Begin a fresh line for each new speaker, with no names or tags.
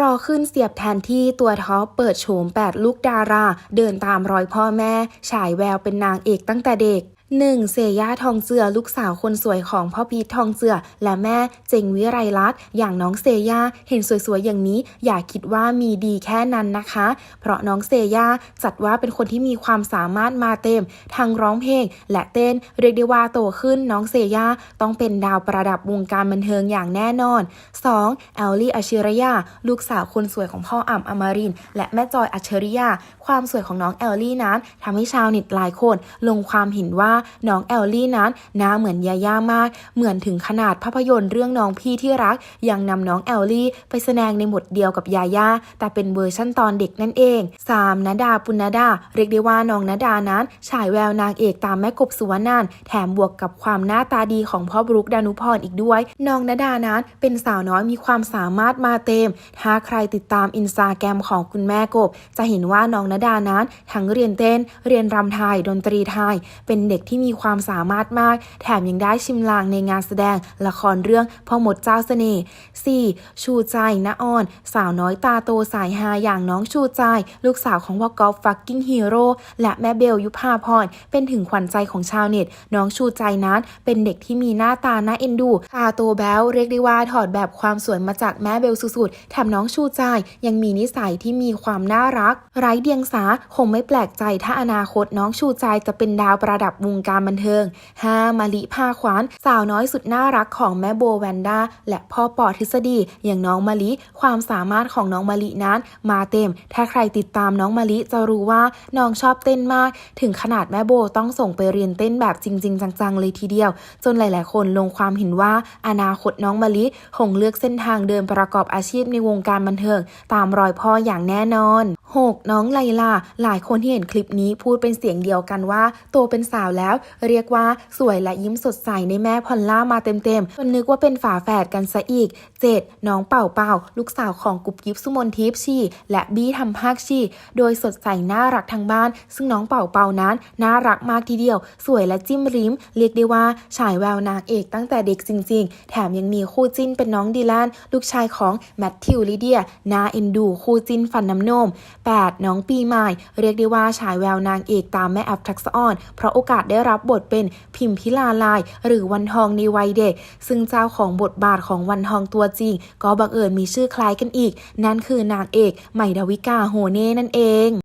รอขึ้นเสียบแทนที่ตัวท็อปเปิดโฉม8ลูกดารา เดินตามรอยพ่อแม่ ฉายแววเป็นนางเอกตั้งแต่เด็ก 1. เซย่าทองเจือลูกสาวคนสวยของพ่อพีททองเจือ และแม่เจงวิไรรัตอย่างน้องเซย่าเห็นสวยๆอย่างนี้ อย่าคิดว่ามีดีแค่นั้นนะคะ เพราะน้องเซย่าจัดว่าเป็นคนที่มีความสามารถมาเต็มทั้งร้องเพลง และเต้นเรียกได้ว่าโตขึ้นน้องเซย่าต้องเป็นดาวประดับวงการบันเทิงอย่างแน่นอน 2. แอลลี่อัชริยาลูกสาวคนสวยของพ่ออ่ำอมรินและแม่จอยอัชริยาความสวยของน้องแอลลี่นั้นทำให้ชาวเน็ตหลายคนลงความเห็นว่าน้องแอลลี่นั้นหน้าเหมือนยาย่ามาก เหมือนถึงขนาดภาพยนตร์เรื่องน้องพี่ที่รัก ยังนำน้องแอลลี่ไปแสดงในบทเดียวกับยาย่าแต่เป็นเวอร์ชั่นตอนเด็กนั่นเอง 3. นดาปุณดา เรียกได้ว่าน้องนดานั้นฉายแววนางเอกตามแม่กบสุวรรณานแถมบวกกับความหน้าตาดีของพ่อบรุกดานุพรอีกด้วย น้องนดานั้นเป็นสาวน้อยมีความสามารถมาเต็ม ถ้าใครติดตามอินสตาแกรมของคุณแม่กบ จะเห็นว่าน้องนดานั้นทั้งเรียนเต้น เรียนรำไทยดนตรีไทย เป็นเด็กที่มีความสามารถมาก แถมยังได้ชิมลางในงานแสดงละครเรื่องพ่อหมดเจ้าเสน่ห์ 4. ชูใจณอ่อน สาวน้อยตาโตสายฮาอย่างน้องชูใจ ลูกสาวของพ่อกอล์ฟฟักกิ้งฮีโร่และแม่เบลยุพาพรเป็นถึงขวัญใจของชาวเน็ต น้องชูใจนั้นเป็นเด็กที่มีหน้าตาน่าเอ็นดูตาโตแบ้วเรียกได้ว่าถอดแบบความสวยมาจากแม่เบลสุดๆแถมน้องชูใจยังมีนิสัยที่มีความน่ารัก ไร้เดียงสาคงไม่แปลกใจถ้าอนาคตน้องชูใจจะเป็นดาวประดับวงการบันเทิง 5. มาลิภาขวาน สาวน้อยสุดน่ารักของแม่โบแวนด้าและพ่อปอทฤษฎีอย่างน้องมะลิ ความสามารถของน้องมะลินั้น มาเต็ม ถ้าใครติดตามน้องมะลิจะรู้ว่าน้องชอบเต้นมาก ถึงขนาดแม่โบต้องส่งไปเรียนเต้นแบบจริง ๆ จังๆ เลยทีเดียว จนหลาย ๆ คนลงความเห็นว่าอนาคตน้องมะลิคงเลือกเส้นทางเดินประกอบอาชีพในวงการบันเทิง ตามรอยพ่ออย่างแน่นอน 6. น้องไลลา หลายคนที่เห็นคลิปนี้พูดเป็นเสียงเดียวกันว่า โตเป็นสาวแล้ว เรียกว่าสวยและยิ้มสดใสในแม่พอลล่ามาเต็มๆจนนึกว่าเป็นฝาแฝดกันซะอีก 7. น้องเป่าเป่า ลูกสาวของกุบกิ๊บสุมนทิพย์ชี และบี้ทำภาคชี โดยสดใสน่ารักทั้งบ้าน ซึ่งน้องเป่าเป่านั้นน่ารักมากทีเดียว สวยและจิ้มริม เรียกได้ว่าฉายแววนางเอกตั้งแต่เด็กจริง ๆ แถมยังมีคู่จิ้นเป็นน้องดีแลนลูกชายของแมทธิวลิเดียนาเอ็นดูคู่จิ้นฟันน้ำนม 8. น้องปีใหม่ เรียกได้ว่าฉายแววนางเอกตามแม่แอฟทักษะออน เพราะโอกาสได้รับบทเป็นพิมพิลาลาย หรือวันทองในวัยเด็ก ซึ่งเจ้าของบทบาทของวันทองตัวจริง ก็บังเอิญมีชื่อคล้ายกันอีก นั่นคือนางเอกใหม่ดาวิกาโฮเน่นั่นเอง